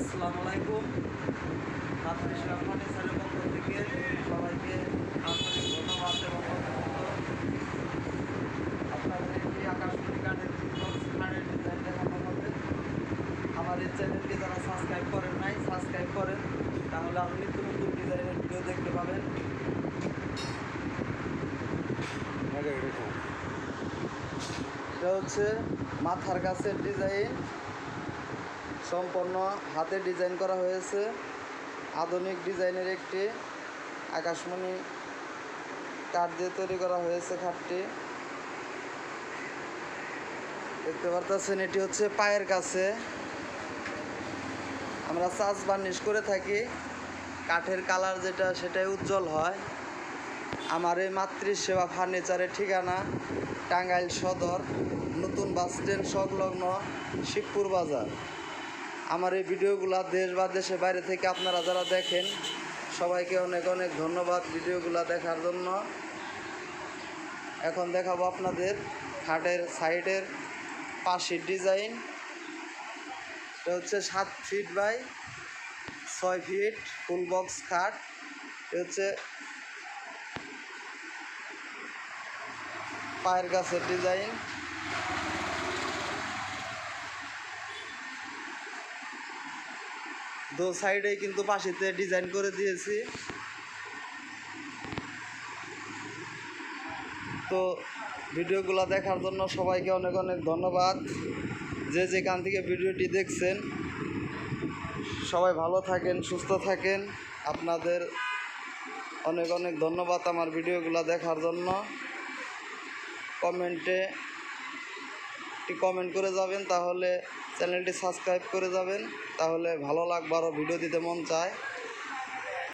আসসালামু আলাইকুম। মাতৃশ্রী ফার্নিচারের পক্ষ থেকে সবাইকে আন্তরিক ধন্যবাদ এবং। আপনাদের এই আকাশমণি কাঠের বক্স ডিজাইন দেখানো হবে আমার এই চ্যানেলটি যারা সাবস্ক্রাইব করেন নাই সাবস্ক্রাইব করেন। তাহলে আপনি নিত্য নতুন ডিজাইনের ভিডিও দেখতে পাবেন। এটা হচ্ছে মাথার গাছের ডিজাইন সম্পূর্ণ হাতে ডিজাইন করা হয়েছে। আধুনিক ডিজাইনের একটি আকাশমণি কাঠ দিয়ে তৈরি করা হয়েছে খাটটি। দেখতে পারতেছেন, এটি হচ্ছে পায়ের কাছে। আমরা চাষ বার্নিশ করে থাকি। কাঠের কালার যেটা, সেটাই উজ্জ্বল হয়। আমার এই মাতৃসেবা ফার্নিচারের ঠিকানা টাঙ্গাইল সদর, নতুন বাস স্ট্যান্ড সংলগ্ন শিবপুর বাজার। আমার এই ভিডিওগুলো দেশ বা দেশের বাইরে থেকে আপনারা যারা দেখেন, সবাইকে অনেক অনেক ধন্যবাদ ভিডিওগুলো দেখার জন্য। এখন দেখাবো আপনাদের খাটের সাইডের পাশের ডিজাইন। এটা হচ্ছে সাত ফিট বাই ছয় ফিট ফুল বক্স খাট। এটা হচ্ছে পায়ের গাছের ডিজাইন। দু সাইডে কিন্তু পাশেতে ডিজাইন করে দিয়েছি। তো ভিডিওগুলো দেখার জন্য সবাইকে অনেক অনেক ধন্যবাদ। যে যেখান থেকে ভিডিওটি দেখছেন, সবাই ভালো থাকেন, সুস্থ থাকেন। আপনাদের অনেক অনেক ধন্যবাদ আমার ভিডিওগুলো দেখার জন্য। কমেন্টে একটি কমেন্ট করে যাবেন, তাহলে চ্যানেলটি সাবস্ক্রাইব করে যাবেন, তাহলে ভালো লাগবে আরও ভিডিও দিতে মন চায়।